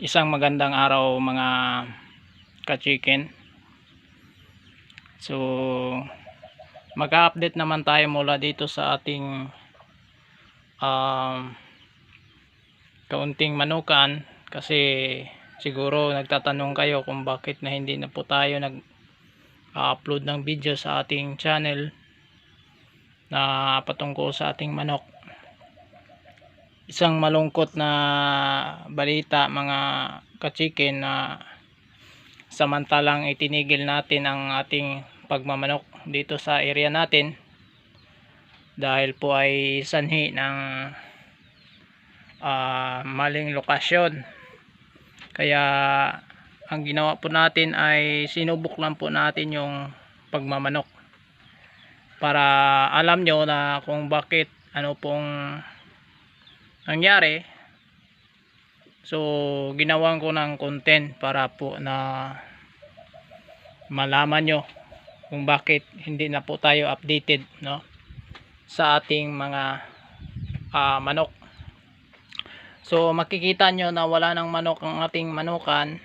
Isang magandang araw mga ka-chicken. So mag-update naman tayo mula dito sa ating um, kaunting manukan kasi siguro nagtatanong kayo kung bakit na hindi na po tayo nag upload ng video sa ating channel na patungkol sa ating manok isang malungkot na balita mga kachikin na samantalang itinigil natin ang ating pagmamanok dito sa area natin dahil po ay sanhi ng ah, maling lokasyon. Kaya ang ginawa po natin ay sinubok lang po natin yung pagmamanok para alam nyo na kung bakit ano pong nangyari so ginawan ko ng content para po na malaman nyo kung bakit hindi na po tayo updated no sa ating mga ah, manok. So makikita nyo na wala ng manok ang ating manukan.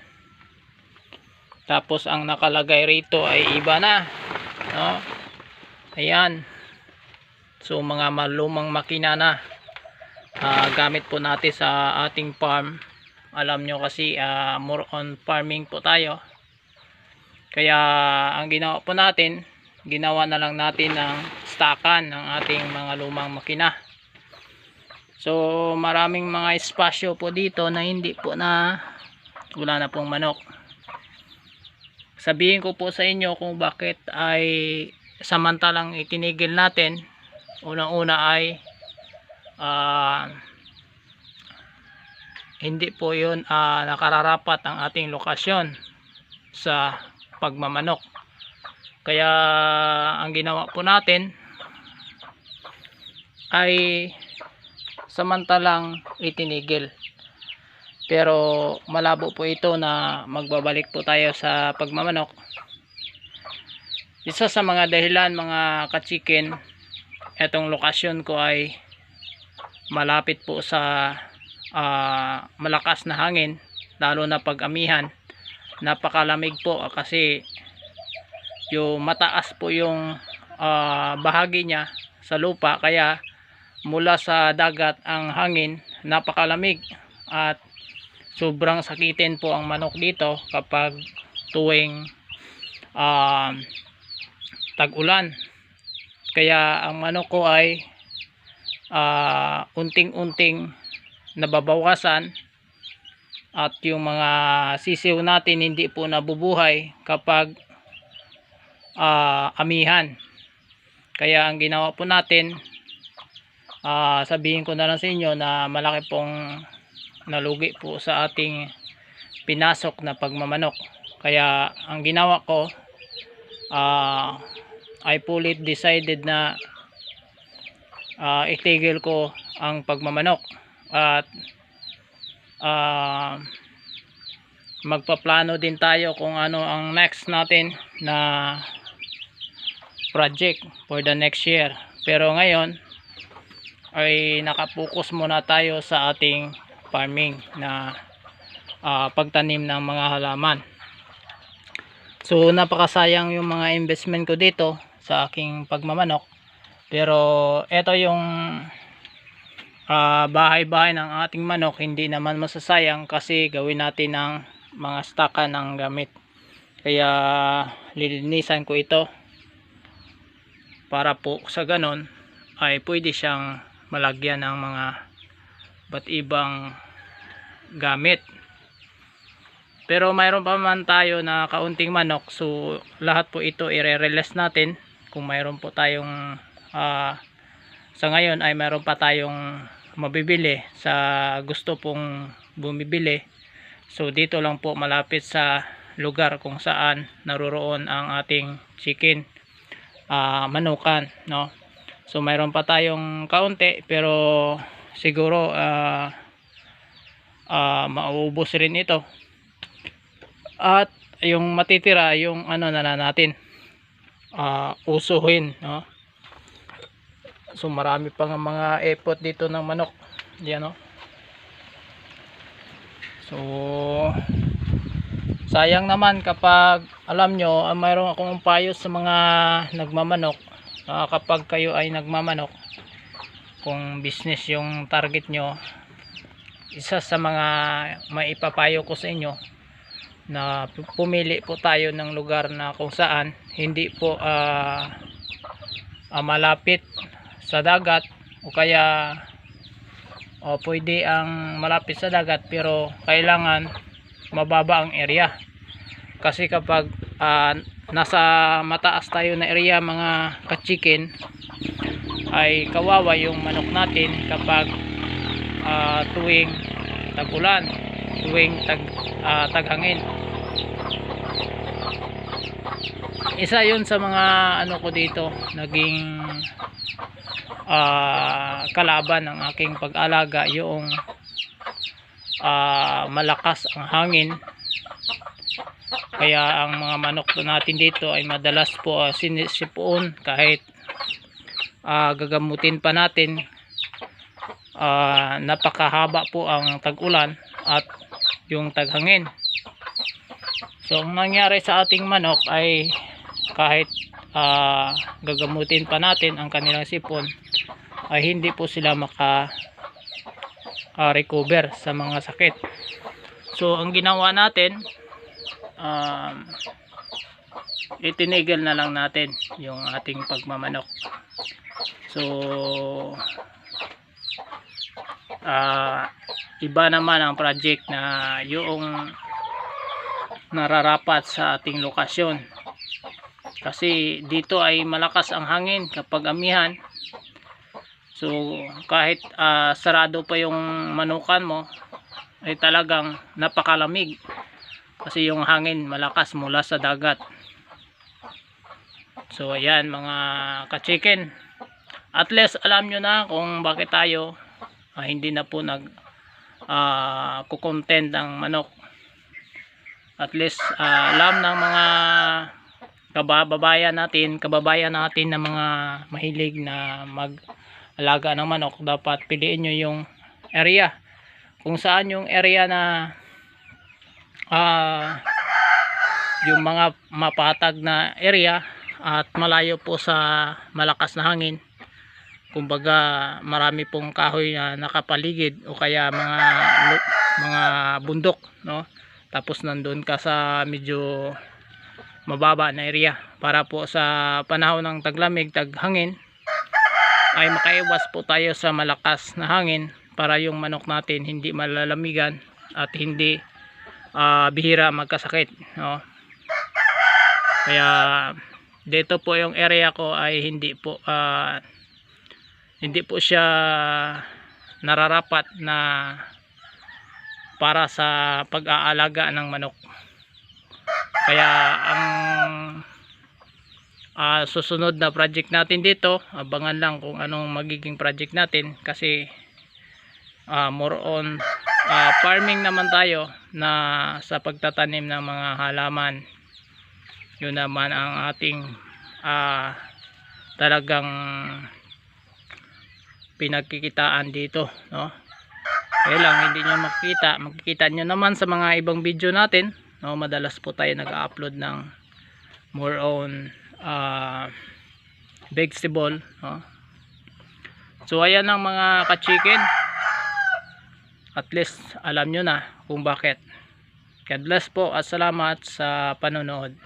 Tapos ang nakalagay rito ay iba na no. Ayan. So mga malumang makina na ah, gamit po natin sa ating farm. Alam nyo kasi ah, more on farming po tayo. Kaya ang ginawa po natin ginawa na lang natin ng stakan ng ating mga lumang makina. So maraming mga espasyo po dito na hindi po na wala na pong manok. Sabihin ko po sa inyo kung bakit ay samantalang itinigil natin unang una ay ah, hindi po yun ah, nakararapat ang ating lokasyon sa pagmamanok. Kaya ang ginawa po natin ay samantalang itinigil. Pero malabo po ito na magbabalik po tayo sa pagmamanok. Isa sa mga dahilan mga kachikin etong lokasyon ko ay malapit po sa ah, malakas na hangin lalo na pag amihan. Napakalamig po ah, kasi yung mataas po yung ah, bahagi niya sa lupa. Kaya mula sa dagat ang hangin napakalamig at sobrang sakitin po ang manok dito kapag tuwing ah, tag-ulan. Kaya ang manok ko ay ah, unting-unting nababawasan at yung mga sisiw natin hindi po nabubuhay kapag ah, amihan. Kaya ang ginawa po natin ah, sabihin ko na lang sa inyo na malaki pong nalugi po sa ating pinasok na pagmamanok. Kaya ang ginawa ko ah, I fully decided na ah, itigil ko ang pagmamanok at ah, magpaplano din tayo kung ano ang next natin na project for the next year. Pero ngayon ay nakapokus muna tayo sa ating farming na ah, pagtanim ng mga halaman. So napakasayang yung mga investment ko dito sa aking pagmamanok pero ito yung ah, bahay-bahay ng ating manok hindi naman masasayang kasi gawin natin ng mga staka ng gamit. Kaya lilinisan ko ito para po sa ganon ay pwede siyang malagyan ng mga ba't ibang gamit. Pero mayroon pa man tayo na kaunting manok so lahat po ito i-release natin kung mayroon po tayong ah, sa ngayon ay mayroon pa tayong mabibili sa gusto pong bumibili. So dito lang po malapit sa lugar kung saan naroroon ang ating chicken ah, manukan no? So mayroon pa tayong kaunti pero siguro ah ah, maubos rin ito. At yung matitira yung ano na na natin ah, usuhin no so marami pa nga mga effort dito ng manok yan no So sayang naman kapag alam nyo, ah, mayroon akong payo sa mga nagmamanok. Ah, kapag kayo ay nagmamanok, kung business yung target nyo, isa sa mga maipapayo ko sa inyo na pu- pumili po tayo ng lugar na kung saan hindi po ah, ah, malapit sa dagat o kaya o pwede ang malapit sa dagat pero kailangan mababa ang area. Kasi kapag ah, nasa mataas tayo na area mga kachikin ay kawawa yung manok natin kapag ah, tuwing tag-ulan tuwing tag, ah, taghangin. Isa yun sa mga ano ko dito naging ah, kalaban ng aking pag-alaga yung ah, malakas ang hangin. Kaya ang mga manok natin dito ay madalas po uh, sinisipuon kahit ah, gagamutin pa natin. Ah, napakahaba po ang tag-ulan at yung taghangin. So ang nangyari sa ating manok ay kahit ah, gagamutin pa natin ang kanilang sipon ay hindi po sila maka ah, recover sa mga sakit. So ang ginawa natin um, itinigil na lang natin yung ating pagmamanok. So ah, iba naman ang project na yung nararapat sa ating lokasyon. Kasi dito ay malakas ang hangin kapag amihan so kahit ah, sarado pa yung manukan mo ay talagang napakalamig. Kasi yung hangin malakas mula sa dagat. So ayan mga ka-chicken. At least alam nyo na kung bakit tayo ah, hindi na po nag ah, kukontent ang manok. At least ah, alam ng mga kababayan natin kababayan natin na mga mahilig na mag alaga ng manok dapat piliin nyo yung area. Kung saan yung area na ah yung mga mapatag na area at malayo po sa malakas na hangin. Kumbaga marami pong kahoy na nakapaligid o kaya mga mga bundok no? Tapos nandun ka sa medyo mababa na area. Para po sa panahon ng taglamig taghangin ay makaiwas po tayo sa malakas na hangin para yung manok natin hindi malalamigan at hindi ah, bihira magkasakit no? Kaya dito po yung area ko ay hindi po ah, hindi po siya nararapat na para sa pag-aalaga ng manok. Kaya ang ah, susunod na project natin dito abangan lang kung anong magiging project natin kasi ah, more on ah, farming naman tayo na sa pagtatanim ng mga halaman. Yun naman ang ating ah, talagang pinagkikitaan dito no? Kaya lang hindi nyo makikita makikita nyo naman sa mga ibang video natin no? Madalas po tayo nag-upload ng more on ah, vegetable no? So ayan ang mga ka-chicken. At least alam nyo na kung bakit. God bless po at salamat sa panonood